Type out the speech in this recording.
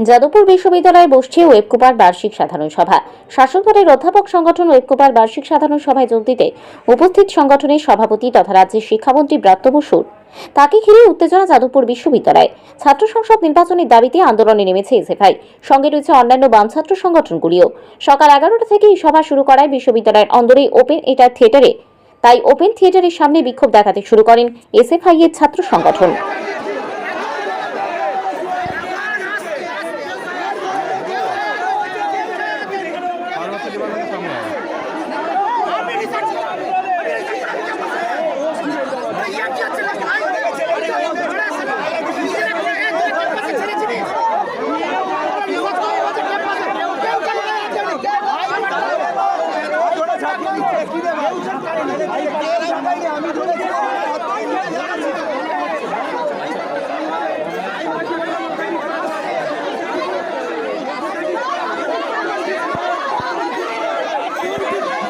যাদবপুর বিশ্ববিদ্যালয়ে বসছে ওয়েবকুপার বার্ষিক সাধারণ সভা। শাসক দলের অধ্যাপক সংগঠন ওয়েবকুপার বার্ষিক সাধারণ সভায় যোগ দিতে উপস্থিত সংগঠনের সভাপতি তথা রাজ্যের শিক্ষামন্ত্রী ব্রাত্য বসুর। তাকে ঘিরে উত্তেজনা যাদবপুর বিশ্ববিদ্যালয়ে। ছাত্র সংসদ নির্বাচনের দাবিতে আন্দোলনে নেমেছে এসএফআই। সঙ্গে রয়েছে অন্যান্য বাম ছাত্র সংগঠনগুলিও। সকাল এগারোটা থেকে এই সভা শুরু করায় বিশ্ববিদ্যালয়ের অন্দরেই ওপেন এটার থিয়েটারে। তাই ওপেন থিয়েটারের সামনে বিক্ষোভ দেখাতে শুরু করেন এসএফআই এর ছাত্র সংগঠন। Thank you.